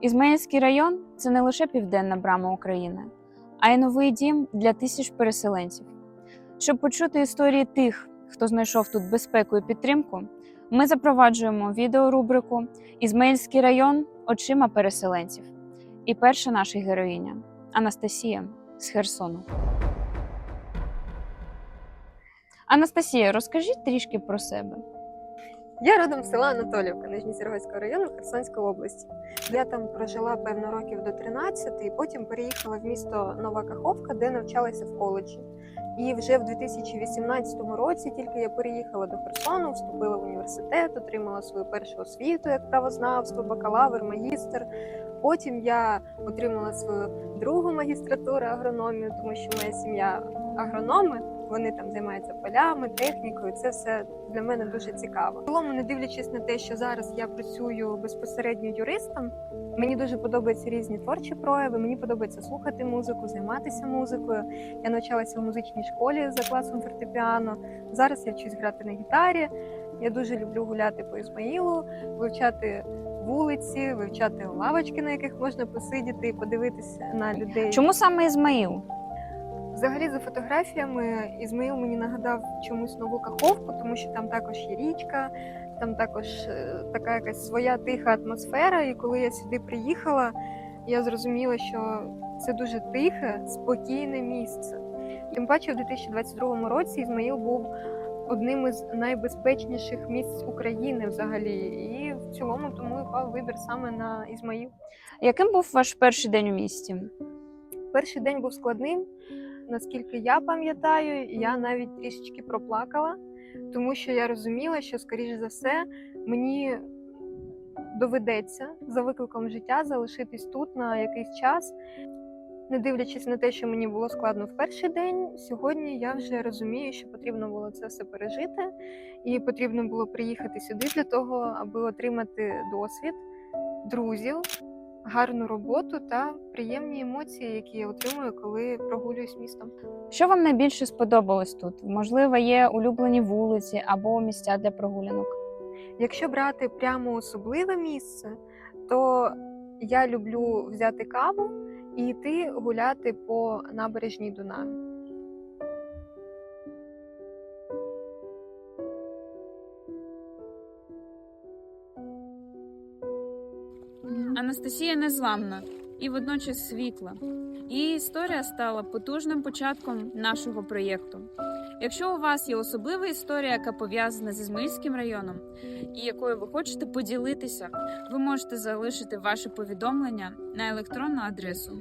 Ізмаїльський район це не лише південна брама України, а й новий дім для тисяч переселенців. Щоб почути історії тих, хто знайшов тут безпеку і підтримку, ми запроваджуємо відеорубрику Ізмаїльський район очима переселенців. І перша наша героїня Анастасія з Херсону. Анастасія, розкажіть трішки про себе. Я родом села Анатолівка Нижньосерговського району Херсонської області. Я там прожила певно років до 13, і потім переїхала в місто Нова Каховка, де навчалася в коледжі. І вже в 2018 році тільки я переїхала до Херсону, вступила в університет, отримала свою першу освіту як правознавство, бакалавр, магістр. Потім я отримала свою другу магістратуру агрономію, тому що моя сім'я агрономи. Вони там займаються полями, технікою. Це все для мене дуже цікаво. В цілому, не дивлячись на те, що зараз я працюю безпосередньо юристом, мені дуже подобаються різні творчі прояви. Мені подобається слухати музику, займатися музикою. Я навчалася в музичній школі за класом фортепіано. Зараз я вчусь грати на гітарі. Я дуже люблю гуляти по Ізмаїлу, вивчати вулиці, вивчати лавочки, на яких можна посидіти і подивитися на людей. Чому саме Ізмаїл? Взагалі, за фотографіями, Ізмаїл мені нагадав чомусь нову каховку, тому що там також є річка, там також е, така якась своя тиха атмосфера. І коли я сюди приїхала, я зрозуміла, що це дуже тихе, спокійне місце. Тим паче, в 2022 році Ізмаїл був одним із найбезпечніших місць України взагалі. І в цілому тому і пав вибір саме на Ізмаїл. Яким був ваш перший день у місті? Перший день був складним. Наскільки я пам'ятаю, я навіть трішечки проплакала, тому що я розуміла, що, скоріш за все, мені доведеться за викликом життя залишитись тут на якийсь час. Не дивлячись на те, що мені було складно в перший день, сьогодні я вже розумію, що потрібно було це все пережити, і потрібно було приїхати сюди для того, аби отримати досвід, друзів, гарну роботу та приємні емоції, які я отримую, коли прогулююсь містом. Що вам найбільше сподобалось тут? Можливо, є улюблені вулиці або місця для прогулянок? Якщо брати прямо особливе місце, то я люблю взяти каву і йти гуляти по набережній Дунаю. Анастасія незламна і водночас світла. Її історія стала потужним початком нашого проєкту. Якщо у вас є особлива історія, яка пов'язана з Ізмаїльським районом, і якою ви хочете поділитися, ви можете залишити ваше повідомлення на електронну адресу